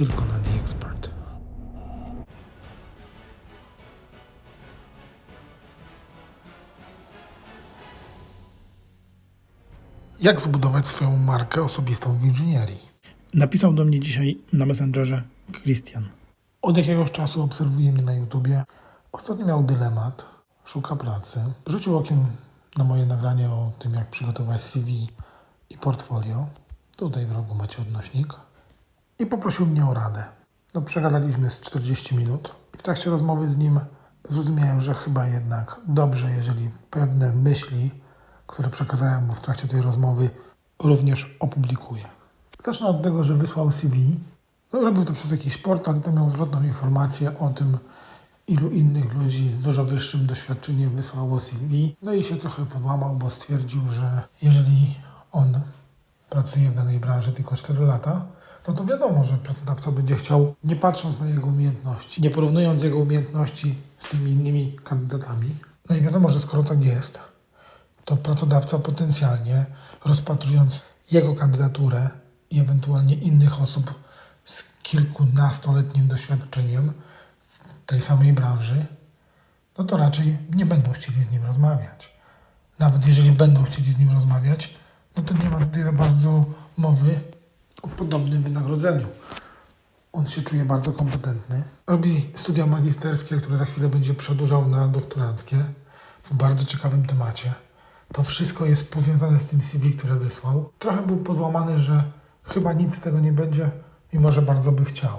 tylko na The Expert. Jak zbudować swoją markę osobistą w inżynierii? Napisał do mnie dzisiaj na Messengerze Christian. Od jakiegoś czasu obserwuje mnie na YouTubie. Ostatnio miał dylemat, szuka pracy. Rzucił okiem na moje nagranie o tym, jak przygotować CV i portfolio. Tutaj w rogu macie odnośnik. I poprosił mnie o radę. No, przegadaliśmy z 40 minut. W trakcie rozmowy z nim zrozumiałem, że chyba jednak dobrze, jeżeli pewne myśli, które przekazałem mu w trakcie tej rozmowy, również opublikuję. Zacznę od tego, że wysłał CV. No, robił to przez jakiś portal i tam miał zwrotną informację o tym, ilu innych ludzi z dużo wyższym doświadczeniem wysłało CV. No i się trochę podłamał, bo stwierdził, że jeżeli on pracuje w danej branży tylko 4 lata, no to wiadomo, że pracodawca będzie chciał, nie patrząc na jego umiejętności, nie porównując jego umiejętności z tymi innymi kandydatami. No i wiadomo, że skoro tak jest, to pracodawca potencjalnie rozpatrując jego kandydaturę i ewentualnie innych osób z kilkunastoletnim doświadczeniem w tej samej branży, no to raczej nie będą chcieli z nim rozmawiać. Nawet jeżeli będą chcieli z nim rozmawiać, no to nie ma tutaj za bardzo mowy o podobnym wynagrodzeniu. On się czuje bardzo kompetentny. Robi studia magisterskie, które za chwilę będzie przedłużał na doktoranckie w bardzo ciekawym temacie. To wszystko jest powiązane z tym CV, które wysłał. Trochę był podłamany, że chyba nic z tego nie będzie, mimo że bardzo by chciał.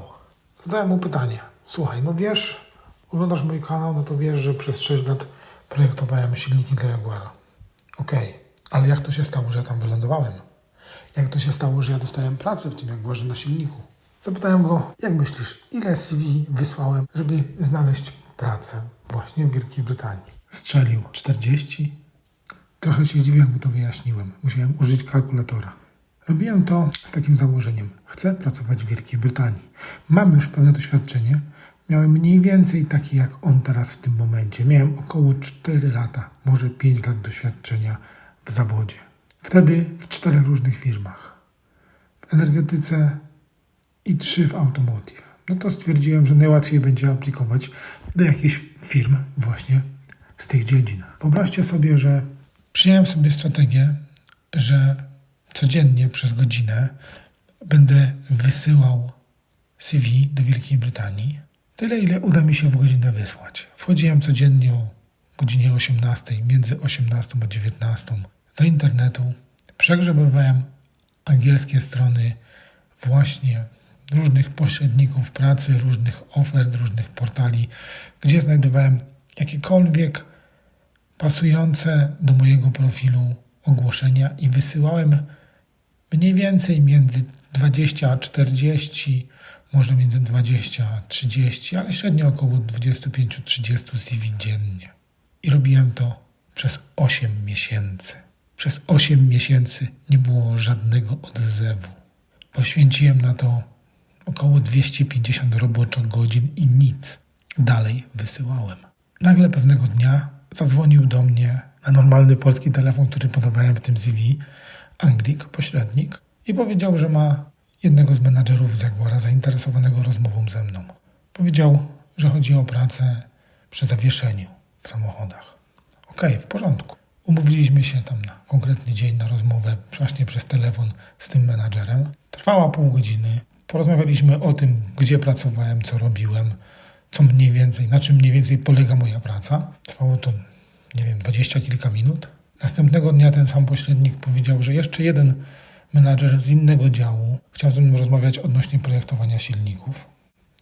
Zadałem mu pytanie. Słuchaj, no wiesz, oglądasz mój kanał, no to wiesz, że przez 6 lat projektowałem silniki dla Jaguara. Okej, ale jak to się stało, że ja tam wylądowałem? Jak to się stało, że ja dostałem pracę w tym Jaguarze na silniku? Zapytałem go, jak myślisz, ile CV wysłałem, żeby znaleźć pracę właśnie w Wielkiej Brytanii? Strzelił 40, Trochę się zdziwiłem, gdy to wyjaśniłem. Musiałem użyć kalkulatora. Robiłem to z takim założeniem. Chcę pracować w Wielkiej Brytanii. Mam już pewne doświadczenie. Miałem mniej więcej takie jak on teraz w tym momencie. Miałem około 4 lata, może 5 lat doświadczenia w zawodzie. Wtedy w czterech różnych firmach. W energetyce i trzy w automotive. No to stwierdziłem, że najłatwiej będzie aplikować do jakichś firm właśnie z tych dziedzin. Wyobraźcie sobie, że przyjąłem sobie strategię, że codziennie przez godzinę będę wysyłał CV do Wielkiej Brytanii. Tyle, ile uda mi się w godzinę wysłać. Wchodziłem codziennie o godzinie 18, między 18 a 19 do internetu. Przegrzebywałem angielskie strony właśnie różnych pośredników pracy, różnych ofert, różnych portali, gdzie znajdowałem jakiekolwiek pasujące do mojego profilu ogłoszenia i wysyłałem mniej więcej między 20 a 40, może między 20 a 30, ale średnio około 25-30 CV dziennie. I robiłem to przez 8 miesięcy. Przez 8 miesięcy nie było żadnego odzewu. Poświęciłem na to około 250 roboczo godzin i nic. Dalej wysyłałem. Nagle pewnego dnia zadzwonił do mnie na normalny polski telefon, który podawałem w tym CV, Anglik, pośrednik, i powiedział, że ma jednego z menadżerów Jaguara zainteresowanego rozmową ze mną. Powiedział, że chodzi o pracę przy zawieszeniu w samochodach. Okej, w porządku. Umówiliśmy się tam na konkretny dzień na rozmowę właśnie przez telefon z tym menadżerem. Trwała pół godziny. Porozmawialiśmy o tym, gdzie pracowałem, co robiłem, co mniej więcej, na czym mniej więcej polega moja praca. Trwało to, nie wiem, dwadzieścia kilka minut. Następnego dnia ten sam pośrednik powiedział, że jeszcze jeden menadżer z innego działu chciał ze mną rozmawiać odnośnie projektowania silników.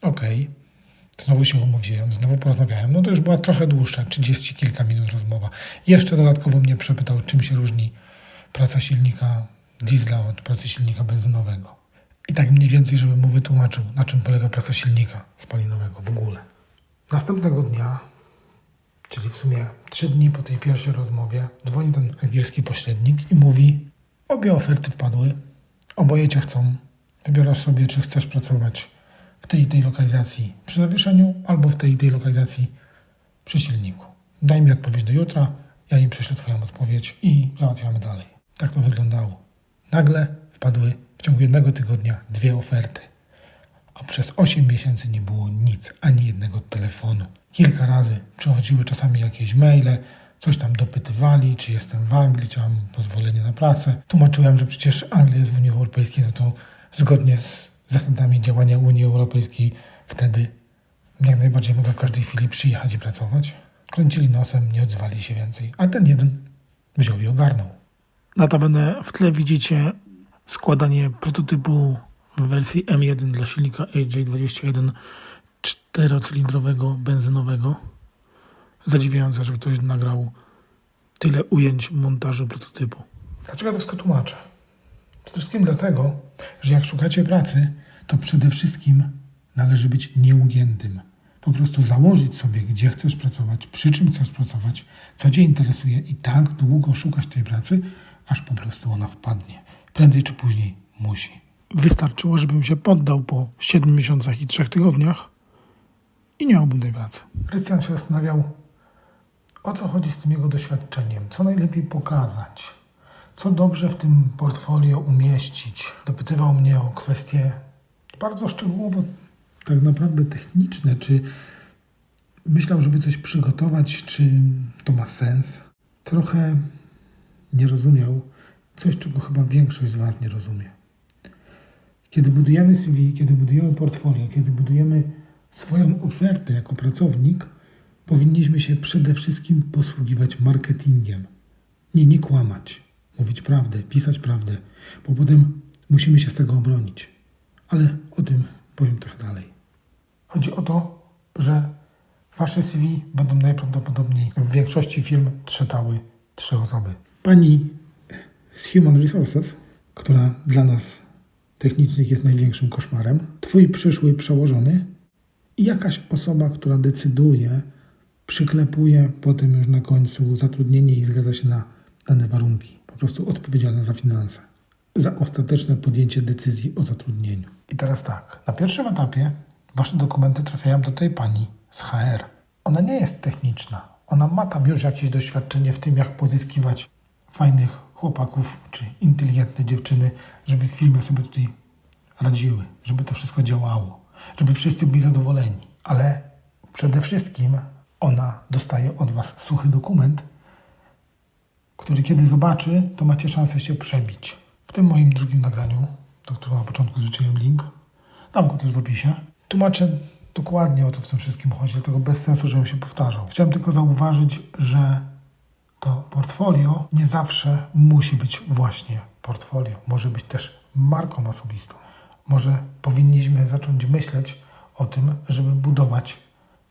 Okej. Znowu się umówiłem, znowu porozmawiałem. No to już była trochę dłuższa, 30 kilka minut rozmowa. Jeszcze dodatkowo mnie przepytał, czym się różni praca silnika diesla od pracy silnika benzynowego. I tak mniej więcej, żebym mu wytłumaczył, na czym polega praca silnika spalinowego w ogóle. Następnego dnia, czyli w sumie trzy dni po tej pierwszej rozmowie, dzwoni ten angielski pośrednik i mówi: Obie oferty padły, oboje cię chcą. Wybierasz sobie, czy chcesz pracować w tej tej lokalizacji przy zawieszeniu, albo w tej tej lokalizacji przy silniku. Daj mi odpowiedź do jutra, ja im prześlę Twoją odpowiedź i załatwiamy dalej. Tak to wyglądało. Nagle wpadły w ciągu jednego tygodnia dwie oferty. a przez 8 miesięcy nie było nic, ani jednego telefonu. Kilka razy przychodziły czasami jakieś maile, coś tam dopytywali, czy jestem w Anglii, czy mam pozwolenie na pracę. Tłumaczyłem, że przecież Anglia jest w Unii Europejskiej, no to zgodnie z zasadami działania Unii Europejskiej wtedy jak najbardziej mogę w każdej chwili przyjechać i pracować. Kręcili nosem, nie odzwali się więcej, a ten jeden wziął i ogarnął. Notabene w tle widzicie składanie prototypu w wersji M1 dla silnika AJ21 czterocylindrowego benzynowego. Zadziwiające, że ktoś nagrał tyle ujęć montażu prototypu. Dlaczego to wszystko tłumaczę? Przede wszystkim dlatego, że jak szukacie pracy, to przede wszystkim należy być nieugiętym. Po prostu założyć sobie, gdzie chcesz pracować, przy czym chcesz pracować, co Cię interesuje i tak długo szukać tej pracy, aż po prostu ona wpadnie. Prędzej czy później musi. Wystarczyło, żebym się poddał po 7 miesiącach i 3 tygodniach i nie miałbym tej pracy. Krystian się zastanawiał, o co chodzi z tym jego doświadczeniem, co najlepiej pokazać, co dobrze w tym portfolio umieścić. Dopytywał mnie o kwestie bardzo szczegółowo, tak naprawdę techniczne, czy myślał, żeby coś przygotować, czy to ma sens. Trochę nie rozumiał coś, czego chyba większość z Was nie rozumie. Kiedy budujemy CV, kiedy budujemy portfolio, kiedy budujemy swoją ofertę jako pracownik, powinniśmy się przede wszystkim posługiwać marketingiem. Nie, nie kłamać, mówić prawdę, pisać prawdę, bo potem musimy się z tego obronić. Ale o tym powiem trochę dalej. Chodzi o to, że wasze CV będą najprawdopodobniej w większości firm czytały trzy osoby. Pani z Human Resources, która dla nas technicznych jest największym koszmarem, twój przyszły przełożony i jakaś osoba, która decyduje, przyklepuje potem już na końcu zatrudnienie i zgadza się na dane warunki. Prostu odpowiedzialna za finanse, za ostateczne podjęcie decyzji o zatrudnieniu. I teraz tak, na pierwszym etapie wasze dokumenty trafiają do tej pani z HR. Ona nie jest techniczna. Ona ma tam już jakieś doświadczenie w tym, jak pozyskiwać fajnych chłopaków czy inteligentne dziewczyny, żeby w firmie sobie tutaj radziły, żeby to wszystko działało, żeby wszyscy byli zadowoleni. Ale przede wszystkim ona dostaje od Was suchy dokument, który kiedy zobaczy, to macie szansę się przebić. W tym moim drugim nagraniu, do którego na początku zwróciłem link, dam go też w opisie, tłumaczę dokładnie o co w tym wszystkim chodzi, dlatego bez sensu, żebym się powtarzał. Chciałem tylko zauważyć, że to portfolio nie zawsze musi być właśnie portfolio. Może być też marką osobistą. Może powinniśmy zacząć myśleć o tym, żeby budować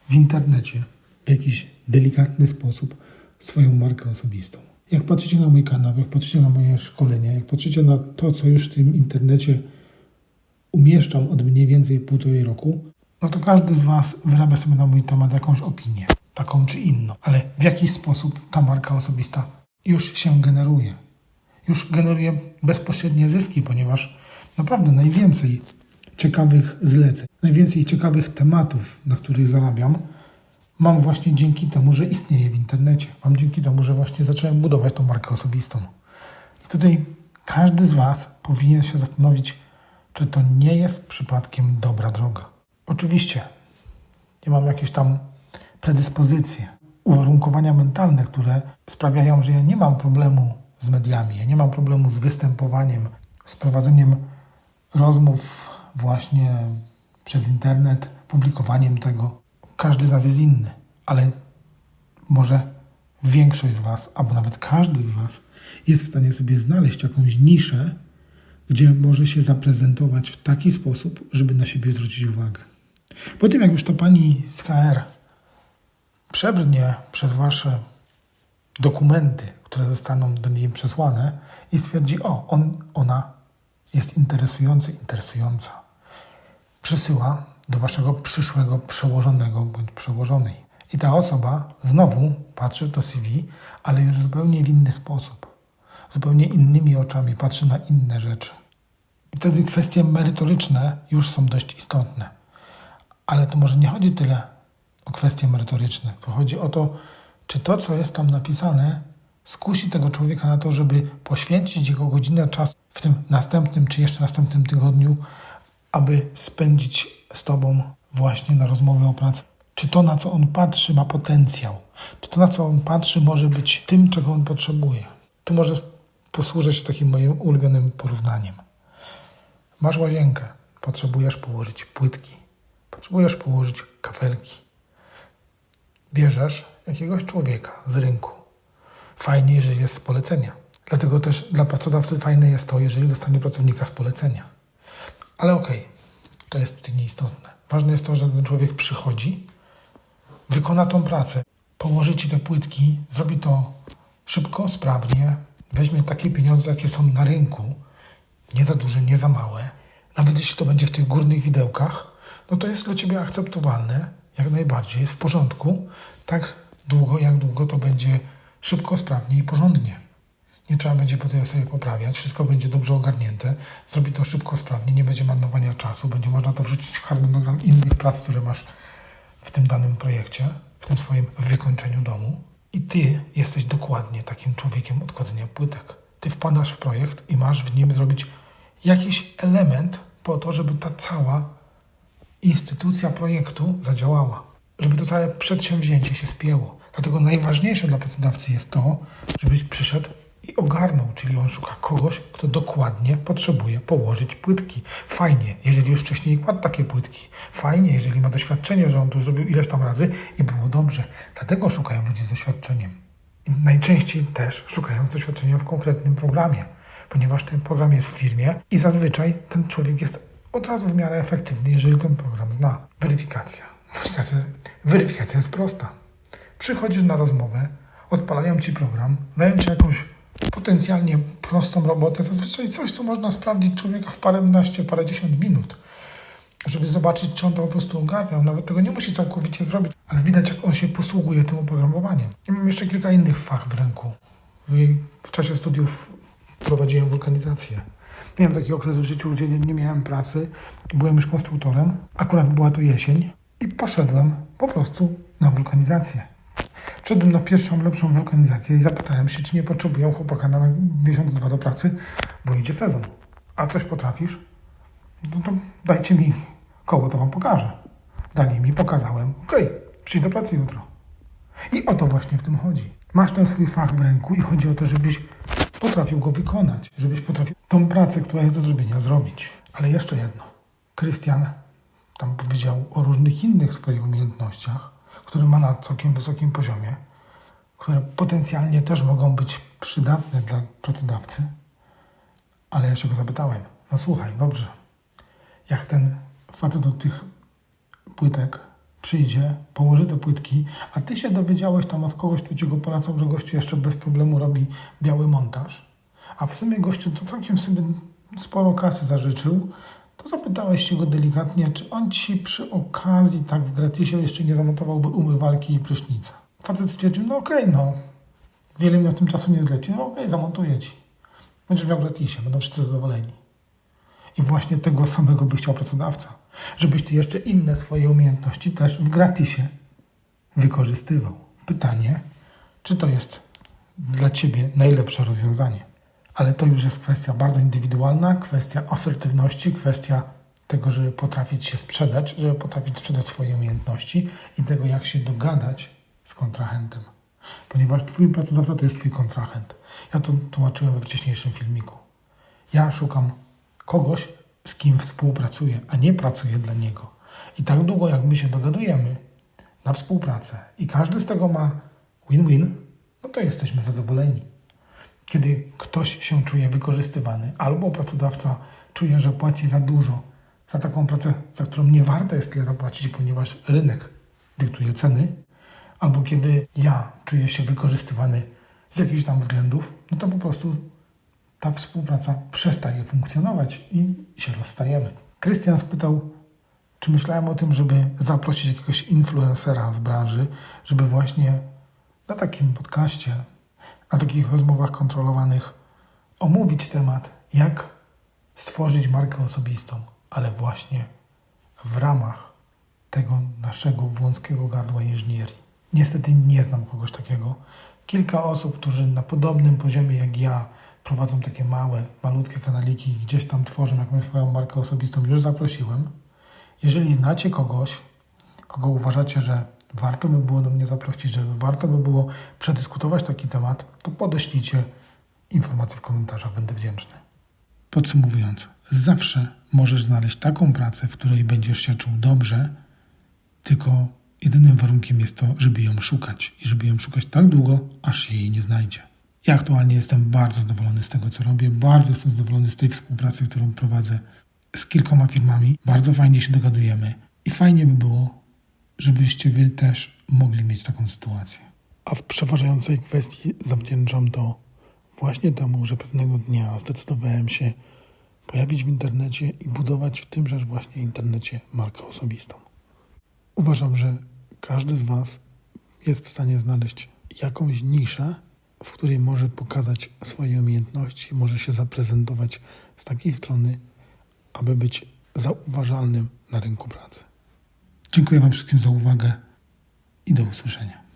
w internecie w jakiś delikatny sposób swoją markę osobistą. Jak patrzycie na mój kanał, jak patrzycie na moje szkolenia, jak patrzycie na to, co już w tym internecie umieszczam od mniej więcej półtorej roku, no to każdy z Was wyrabia sobie na mój temat jakąś opinię, taką czy inną, ale w jakiś sposób ta marka osobista już się generuje. Już generuje bezpośrednie zyski, ponieważ naprawdę najwięcej ciekawych zleceń, najwięcej ciekawych tematów, na których zarabiam, mam właśnie dzięki temu, że istnieje w internecie. Mam dzięki temu, że właśnie zacząłem budować tą markę osobistą. I tutaj każdy z Was powinien się zastanowić, czy to nie jest przypadkiem dobra droga. Oczywiście nie mam jakieś tam predyspozycje, uwarunkowania mentalne, które sprawiają, że ja nie mam problemu z mediami, ja nie mam problemu z występowaniem, z prowadzeniem rozmów właśnie przez internet, publikowaniem tego. Każdy z nas jest inny, ale może większość z Was, albo nawet każdy z Was jest w stanie sobie znaleźć jakąś niszę, gdzie może się zaprezentować w taki sposób, żeby na siebie zwrócić uwagę. Po tym, jak już ta pani z KR przebrnie przez Wasze dokumenty, które zostaną do niej przesłane i stwierdzi, o, on, ona jest interesujący, interesująca. Przesyła do Waszego przyszłego przełożonego bądź przełożonej. I ta osoba znowu patrzy to CV, ale już zupełnie w inny sposób. Zupełnie innymi oczami patrzy na inne rzeczy. I wtedy kwestie merytoryczne już są dość istotne. Ale to może nie chodzi tyle o kwestie merytoryczne. To chodzi o to, czy to, co jest tam napisane, skusi tego człowieka na to, żeby poświęcić jego godzinę czasu w tym następnym czy jeszcze następnym tygodniu, aby spędzić z Tobą właśnie na rozmowę o pracy. Czy to, na co on patrzy, ma potencjał? Czy to, na co on patrzy, może być tym, czego on potrzebuje? Tu może posłużę się takim moim ulubionym porównaniem. Masz łazienkę, potrzebujesz położyć płytki, potrzebujesz położyć kafelki. Bierzesz jakiegoś człowieka z rynku. Fajnie, jeżeli jest z polecenia. Dlatego też dla pracodawcy fajne jest to, jeżeli dostanie pracownika z polecenia. Ale okej, to jest tutaj nieistotne. Ważne jest to, że ten człowiek przychodzi, wykona tą pracę, położy ci te płytki, zrobi to szybko, sprawnie, weźmie takie pieniądze, jakie są na rynku, nie za duże, nie za małe, nawet jeśli to będzie w tych górnych widełkach, no to jest dla ciebie akceptowalne, jak najbardziej, jest w porządku, tak długo, jak długo to będzie szybko, sprawnie i porządnie. Nie trzeba będzie po tej osobie poprawiać, wszystko będzie dobrze ogarnięte, zrobi to szybko, sprawnie, nie będzie marnowania czasu, będzie można to wrzucić w harmonogram innych prac, które masz w tym danym projekcie, w tym swoim wykończeniu domu. I ty jesteś dokładnie takim człowiekiem odkładzenia płytek. Ty wpadasz w projekt i masz w nim zrobić jakiś element po to, żeby ta cała instytucja projektu zadziałała, żeby to całe przedsięwzięcie się spięło. Dlatego najważniejsze dla pracodawcy jest to, żebyś przyszedł i ogarnął, czyli on szuka kogoś, kto dokładnie potrzebuje położyć płytki. Fajnie, jeżeli już wcześniej kładł takie płytki. Fajnie, jeżeli ma doświadczenie, że on to zrobił ileś tam razy i było dobrze. Dlatego szukają ludzi z doświadczeniem. I najczęściej też szukają z doświadczeniem w konkretnym programie, ponieważ ten program jest w firmie i zazwyczaj ten człowiek jest od razu w miarę efektywny, jeżeli ten program zna. Weryfikacja. Weryfikacja, weryfikacja jest prosta. Przychodzisz na rozmowę, odpalają ci program, dają ci jakąś potencjalnie prostą robotę, zazwyczaj coś, co można sprawdzić człowieka w paręnaście, parędziesiąt minut, żeby zobaczyć, czy on to po prostu ogarniał. Nawet tego nie musi całkowicie zrobić, ale widać, jak on się posługuje tym oprogramowaniem. I mam jeszcze kilka innych fach w ręku. W, czasie studiów prowadziłem wulkanizację. Miałem taki okres w życiu, gdzie nie, miałem pracy, byłem już konstruktorem. Akurat była to jesień i poszedłem po prostu na wulkanizację. Wszedłem na pierwszą, lepszą wulkanizację i zapytałem się, czy nie potrzebuję chłopaka na miesiąc, dwa do pracy, bo idzie sezon. A coś potrafisz? No to dajcie mi koło, to wam pokażę. Dali mi, pokazałem. Okej, przyjdź do pracy jutro. I o to właśnie w tym chodzi. Masz ten swój fach w ręku i chodzi o to, żebyś potrafił go wykonać, żebyś potrafił tą pracę, która jest do zrobienia, zrobić. Ale jeszcze jedno. Krystian tam powiedział o różnych innych swoich umiejętnościach, które ma na całkiem wysokim poziomie, które potencjalnie też mogą być przydatne dla pracodawcy. Ale ja się go zapytałem, no słuchaj, dobrze, jak ten facet od tych płytek przyjdzie, położy te płytki, a ty się dowiedziałeś tam od kogoś, kto ci go polecał, że gościu jeszcze bez problemu robi biały montaż, a w sumie gościu to całkiem sobie sporo kasy zażyczył, zapytałeś się go delikatnie, czy on ci przy okazji tak w gratisie jeszcze nie zamontowałby umywalki i prysznica. Facet stwierdził, no okej, no, wiele mi na tym czasu nie zleci, no okej, zamontuję ci. Będziesz miał gratisie, będą wszyscy zadowoleni. I właśnie tego samego by chciał pracodawca. Żebyś ty jeszcze inne swoje umiejętności też w gratisie wykorzystywał. Pytanie, czy to jest dla ciebie najlepsze rozwiązanie? Ale to już jest kwestia bardzo indywidualna, kwestia asertywności, kwestia tego, żeby potrafić się sprzedać, żeby potrafić sprzedać swoje umiejętności i tego, jak się dogadać z kontrahentem. Ponieważ twój pracodawca to jest twój kontrahent. Ja to tłumaczyłem we wcześniejszym filmiku. Ja szukam kogoś, z kim współpracuję, a nie pracuję dla niego. I tak długo, jak my się dogadujemy na współpracę i każdy z tego ma win-win, no to jesteśmy zadowoleni. Kiedy ktoś się czuje wykorzystywany, albo pracodawca czuje, że płaci za dużo za taką pracę, za którą nie warto jest tyle zapłacić, ponieważ rynek dyktuje ceny, albo kiedy ja czuję się wykorzystywany z jakichś tam względów, no to po prostu ta współpraca przestaje funkcjonować i się rozstajemy. Krystian spytał, czy myślałem o tym, żeby zaprosić jakiegoś influencera z branży, żeby właśnie na takim podcaście, na takich rozmowach kontrolowanych omówić temat, jak stworzyć markę osobistą, ale właśnie w ramach tego naszego wąskiego gardła inżynierii. Niestety nie znam kogoś takiego. Kilka osób, którzy na podobnym poziomie jak ja prowadzą takie małe, malutkie kanaliki i gdzieś tam tworzą jakąś swoją markę osobistą, już zaprosiłem. Jeżeli znacie kogoś, kogo uważacie, że warto by było do mnie zaprosić, że warto by było przedyskutować taki temat, to podeślijcie informacje w komentarzach, będę wdzięczny. Podsumowując, zawsze możesz znaleźć taką pracę, w której będziesz się czuł dobrze, tylko jedynym warunkiem jest to, żeby ją szukać i żeby ją szukać tak długo, aż się jej nie znajdzie. Ja aktualnie jestem bardzo zadowolony z tego, co robię, bardzo jestem zadowolony z tej współpracy, którą prowadzę z kilkoma firmami. Bardzo fajnie się dogadujemy i fajnie by było, żebyście wy też mogli mieć taką sytuację. A w przeważającej kwestii zawdzięczam to właśnie temu, że pewnego dnia zdecydowałem się pojawić w internecie i budować w tymże właśnie internecie markę osobistą. Uważam, że każdy z Was jest w stanie znaleźć jakąś niszę, w której może pokazać swoje umiejętności, może się zaprezentować z takiej strony, aby być zauważalnym na rynku pracy. Dziękuję Wam wszystkim za uwagę i do usłyszenia.